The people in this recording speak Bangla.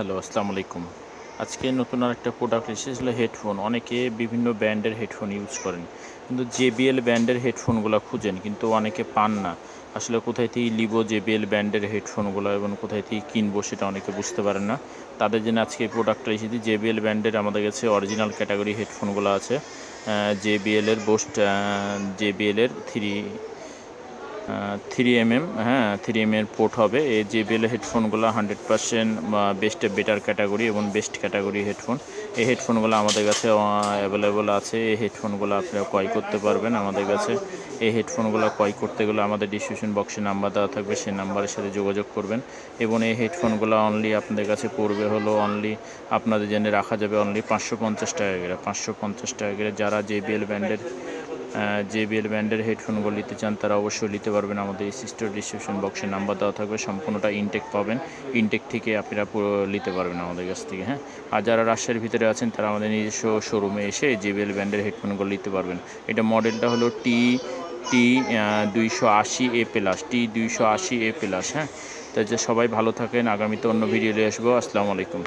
হ্যালো আসসালামু আলাইকুম আজকে নতুন আর একটা প্রোডাক্ট এসেছে এসেছিল হেডফোন অনেকে বিভিন্ন ব্র্যান্ডের হেডফোন ইউজ করেন, কিন্তু জেবিএল ব্র্যান্ডের হেডফোনগুলো খুঁজেন, কিন্তু অনেকে পান না। আসলে কোথায় থেকে লিবো জেবিএল ব্র্যান্ডের হেডফোনগুলো এবং কোথায় থেকে কিনবো সেটা অনেকে বুঝতে পারেন না। তাদের জন্য আজকে এই প্রোডাক্টটা এসেছি জেবিএল ব্র্যান্ডের আমাদের কাছে অরিজিনাল ক্যাটাগরি হেডফোনগুলো আছে। জেবিএলের বোস্ট জেবিএলের থ্রি থ্রি এম এম হ্যাঁ থ্রি এম এর পোর্ট হবে। এই JBL হেডফোনগুলো hundred percent best better category এবং বেস্ট ক্যাটাগরি হেডফোন এই হেডফোনগুলো আমাদের কাছে অ্যাভেলেবল আছে। এই হেডফোনগুলো আপনারা ক্রয় করতে পারবেন আমাদের কাছে। এই হেডফোনগুলো ক্রয় করতে গেলে আমাদের ডিসক্রিপশন বক্সে নাম্বার দেওয়া থাকবে, সেই নাম্বারের সাথে যোগাযোগ করবেন। এবং এই হেডফোনগুলো অনলি আপনাদের কাছে পড়বে হলো অনলি আপনাদের জন্য রাখা যাবে অনলি পাঁচশো পঞ্চাশ টাকা করে। পাঁচশো পঞ্চাশ টাকা করে যারা জেবিএল ব্র্যান্ডের জেবিএল ব্র্যান্ডের হেডফোনগুলো নিতে চান, তারা অবশ্যই নিতে পারবেন। আমাদের এই সিস্টার ডিসক্রিপশন বক্সে নাম্বার দেওয়া থাকবে, সম্পূর্ণটা ইনটেক পাবেন। ইনটেক থেকে আপনারা পুরো নিতে পারবেন আমাদের কাছ থেকে হ্যাঁ? আর যারা রাজশাহীর ভিতরে আছেন, তারা আমাদের নিজস্ব শোরুমে এসে জেবিএল ব্র্যান্ডের হেডফোনগুলো নিতে পারবেন। এটা মডেলটা হলো টি টি দুইশো আশি এ প্লাস টি দুইশো আশি এ প্লাস হ্যাঁ? তাই যে সবাই ভালো থাকেন, আগামীতে অন্য ভিডিও নিয়ে আসব। আসসালামু আলাইকুম।